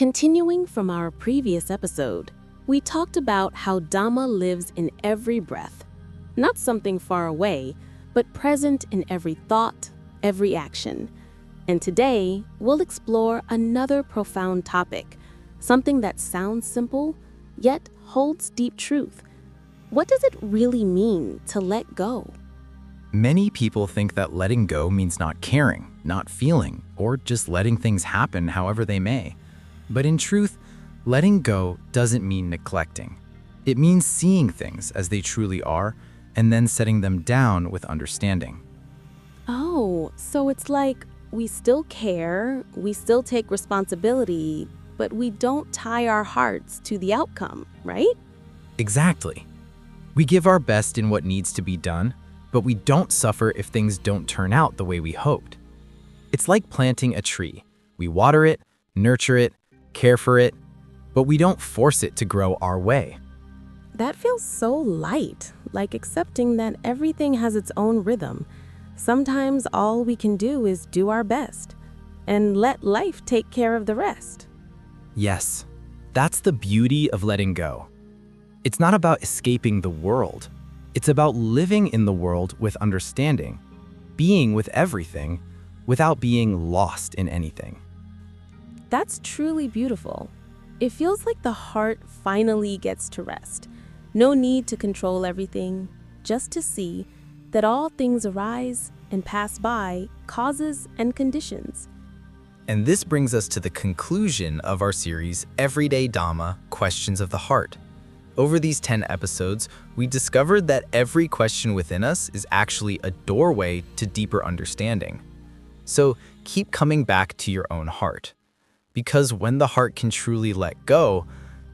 Continuing from our previous episode, we talked about how Dhamma lives in every breath, not something far away, but present in every thought, every action. And today, we'll explore another profound topic, something that sounds simple, yet holds deep truth. What does it really mean to let go? Many people think that letting go means not caring, not feeling, or just letting things happen however they may. But in truth, letting go doesn't mean neglecting. It means seeing things as they truly are and then setting them down with understanding. Oh, so it's like we still care, we still take responsibility, but we don't tie our hearts to the outcome, right? Exactly. We give our best in what needs to be done, but we don't suffer if things don't turn out the way we hoped. It's like planting a tree. We water it, nurture it, care for it, but we don't force it to grow our way. That feels so light, like accepting that everything has its own rhythm. Sometimes all we can do is do our best and let life take care of the rest. Yes, that's the beauty of letting go. It's not about escaping the world. It's about living in the world with understanding, being with everything without being lost in anything. That's truly beautiful. It feels like the heart finally gets to rest. No need to control everything, just to see that all things arise and pass by causes and conditions. And this brings us to the conclusion of our series, Everyday Dhamma Questions of the Heart. Over these 10 episodes, we discovered that every question within us is actually a doorway to deeper understanding. So keep coming back to your own heart. Because when the heart can truly let go,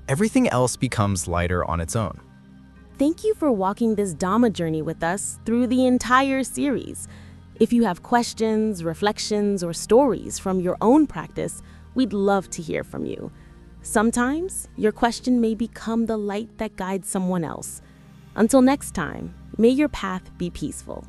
everything else becomes lighter on its own. Thank you for walking this Dhamma journey with us through the entire series. If you have questions, reflections, or stories from your own practice, we'd love to hear from you. Sometimes your question may become the light that guides someone else. Until next time, may your path be peaceful.